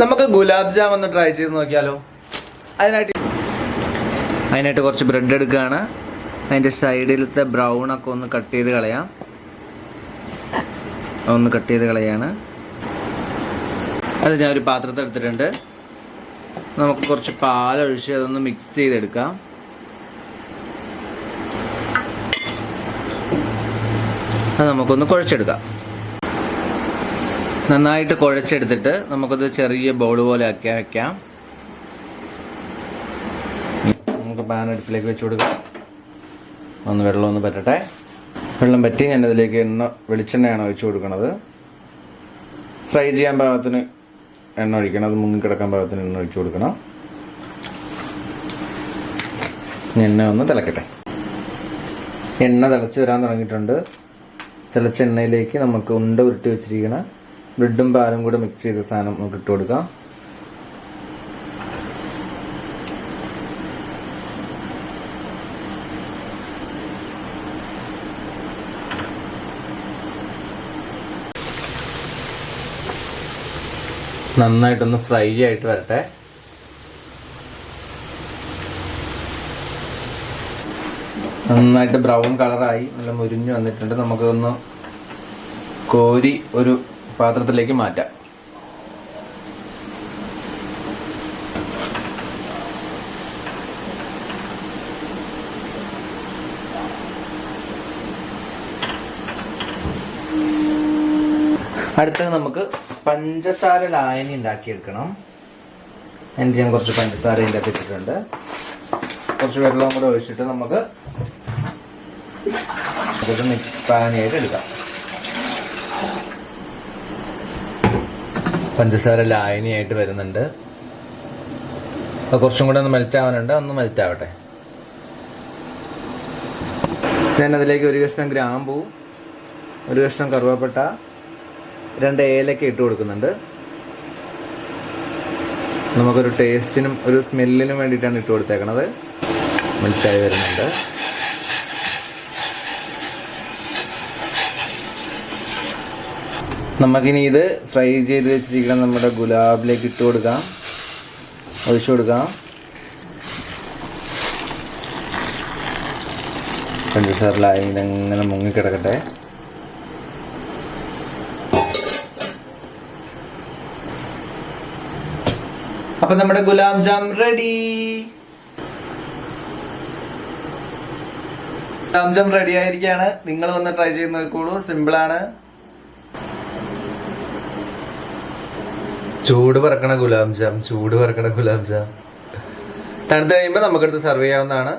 നമുക്ക് ഗുലാബ് ജാം ഒന്ന് ട്രൈ ചെയ്ത് നോക്കിയാലോ? അതിനായിട്ട് അതിനായിട്ട് കുറച്ച് ബ്രെഡ് എടുക്കുകയാണ്. അതിന്റെ സൈഡിലത്തെ ബ്രൗൺ ഒക്കെ ഒന്ന് കട്ട് ചെയ്ത് കളയാം. ഒന്ന് കട്ട് ചെയ്ത് കളയാണ്. അത് ഞാൻ ഒരു പാത്രത്തിൽ എടുത്തിട്ടുണ്ട്. നമുക്ക് കുറച്ച് പാലൊഴിച്ച് അതൊന്ന് മിക്സ് ചെയ്തെടുക്കാം. അത് നമുക്കൊന്ന് കുഴച്ചെടുക്കാം. നന്നായിട്ട് കുഴച്ചെടുത്തിട്ട് നമുക്കത് ചെറിയ ബൗൾ പോലെ ആക്കി വയ്ക്കാം നമുക്ക് പാൻ അടുപ്പിലേക്ക് വെച്ച് കൊടുക്കാം. ഒന്ന് വെള്ളം ഒന്ന് പറ്റട്ടെ. വെള്ളം പറ്റി ഞാൻ അതിലേക്ക് എണ്ണ വെളിച്ചെണ്ണയാണ് ഒഴിച്ച് കൊടുക്കുന്നത് ഫ്രൈ ചെയ്യാൻ പാകത്തിന് എണ്ണ ഒഴിക്കണം. അത് മുങ്ങിക്കിടക്കാൻ പാകത്തിന് എണ്ണ ഒഴിച്ചു കൊടുക്കണം. എണ്ണ ഒന്ന് തിളക്കട്ടെ. എണ്ണ തിളച്ച് വരാൻ തുടങ്ങിയിട്ടുണ്ട്. തിളച്ച എണ്ണയിലേക്ക് നമുക്ക് ഉണ്ട ഉരുട്ടി വെച്ചിരിക്കുന്ന ബ്രെഡും പാലും കൂടെ മിക്സ് ചെയ്ത സാധനം നമുക്ക് ഇട്ട് കൊടുക്കാം. നന്നായിട്ടൊന്ന് ഫ്രൈ ആയിട്ട് വരട്ടെ. നന്നായിട്ട് ബ്രൗൺ കളറായി നല്ല മുരിഞ്ഞു വന്നിട്ടുണ്ട്. നമുക്കൊന്ന് കോരി ഒരു പാത്രത്തിലേക്ക് മാറ്റാം. അടുത്തത് നമുക്ക് പഞ്ചസാര ലായനി ഉണ്ടാക്കിയെടുക്കണം. എന്റെ ഞാൻ കുറച്ച് പഞ്ചസാര ഇതിന്റെ ഇട്ടിട്ടുണ്ട്. കുറച്ച് വെള്ളവും കൂടെ ഒഴിച്ചിട്ട് നമുക്ക് മിക്സ് പാനിയായിട്ട് എടുക്കാം. പഞ്ചസാര ലായനിയായിട്ട് വരുന്നുണ്ട്. അപ്പോൾ കുറച്ചും കൂടെ ഒന്ന് മെൽറ്റ് ആവാനുണ്ട്. ഒന്ന് മെൽറ്റ് ആവട്ടെ. ഞാൻ അതിലേക്ക് ഒരു കഷ്ണം ഗ്രാമ്പൂ ഒരു കഷ്ണം കറുവപ്പട്ട രണ്ട് ഏലക്ക ഇട്ട് കൊടുക്കുന്നുണ്ട്. നമുക്കൊരു ടേസ്റ്റിനും ഒരു സ്മെല്ലിനും വേണ്ടിയിട്ടാണ് ഇട്ട് കൊടുത്തേക്കണത്. മെൽറ്റായി വരുന്നുണ്ട്. നമുക്കിനി ഇത് ഫ്രൈ ചെയ്ത് വെച്ചിരിക്കുന്ന നമ്മുടെ ഗുലാബിലേക്ക് ഇട്ട് കൊടുക്കാം. ഒഴിച്ചു കൊടുക്കാം. പഞ്ചസാറിലായി ഇതങ്ങനെ മുങ്ങിക്കിടക്കട്ടെ അപ്പൊ നമ്മുടെ gulab jam ready. Gulab jam ready ആയിരിക്കാണ് നിങ്ങൾ വന്ന് ട്രൈ ചെയ്ത് നോക്കിക്കോളൂ. സിമ്പിൾ ചൂട് പറക്കണ ഗുലാബ് ജാം ചൂട് പറക്കണ ഗുലാബ് ജാം. തണുത്ത് കഴിയുമ്പോൾ നമുക്കടുത്ത് സെർവ് ചെയ്യാവുന്നതാണ്